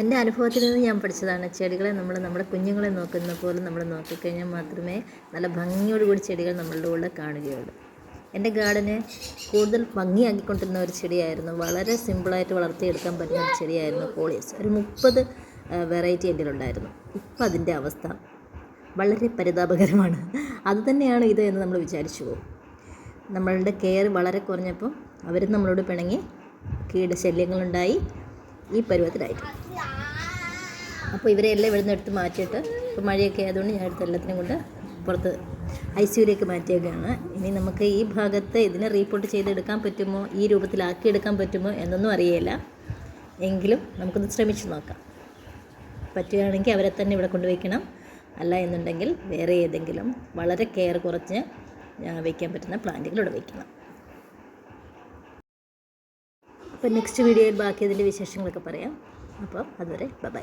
എന്റെ അനുഭവത്തിൽ നിന്ന് ഞാൻ പഠിച്ചതാണ് ചെടികളെ നമ്മൾ നമ്മുടെ കുഞ്ഞുങ്ങളെ നോക്കുന്ന പോലെ നമ്മൾ നോക്കിക്കഴിഞ്ഞാൽ മാത്രമേ നല്ല ഭംഗിയോടുകൂടി ചെടികൾ നമ്മളുടെ കൂടെ കാണുകയുള്ളൂ. എന്റെ ഗാർഡനെ കൂടുതൽ ഭംഗിയാക്കിക്കൊണ്ടിരുന്ന ഒരു ചെടിയായിരുന്നു. വളരെ സിമ്പിളായിട്ട് വളർത്തിയെടുക്കാൻ പറ്റുന്ന ഒരു ചെടിയായിരുന്നു കോളിയസ് ഒരു മുപ്പത് വെറൈറ്റി എന്റെ ഉണ്ടായിരുന്നു ഇപ്പം അതിന്റെ അവസ്ഥ വളരെ പരിതാപകരമാണ്. അതുതന്നെയാണ് ഇത് എന്ന് നമ്മൾ വിചാരിച്ചു പോകും. നമ്മളുടെ കെയർ വളരെ കുറഞ്ഞപ്പോൾ അവരും നമ്മളോട് പിണങ്ങി കീടശല്യങ്ങളുണ്ടായി. ഈ പരുവത്തിലായിട്ട്. അപ്പോൾ ഇവരെ എല്ലാം ഇവിടുന്ന് എടുത്ത് മാറ്റിയിട്ട് ഇപ്പോൾ മഴയൊക്കെ ആയതുകൊണ്ട് ഞാൻ എടുത്ത് എല്ലാത്തിനും കൊണ്ട് പുറത്ത് ഐ സിയുലേക്ക് മാറ്റിയേക്കാണ്. ഇനി നമുക്ക് ഈ ഭാഗത്ത് ഇതിനെ റീപോർട്ട് ചെയ്തെടുക്കാൻ പറ്റുമോ? ഈ രൂപത്തിലാക്കി എടുക്കാൻ പറ്റുമോ? എന്നൊന്നും അറിയില്ല എങ്കിലും നമുക്കൊന്ന് ശ്രമിച്ചു നോക്കാം. പറ്റുകയാണെങ്കിൽ അവരെ തന്നെ ഇവിടെ കൊണ്ടുവയ്ക്കണം അല്ല എന്നുണ്ടെങ്കിൽ വേറെ ഏതെങ്കിലും വളരെ കെയർ കുറച്ച് വയ്ക്കാൻ പറ്റുന്ന പ്ലാന്റുകൾ ഇവിടെ വയ്ക്കണം അപ്പോൾ നെക്സ്റ്റ് വീഡിയോയിൽ ബാക്കി അതിന്റെ വിശേഷങ്ങളൊക്കെ പറയാം. അപ്പോൾ അതുവരെ ബൈ.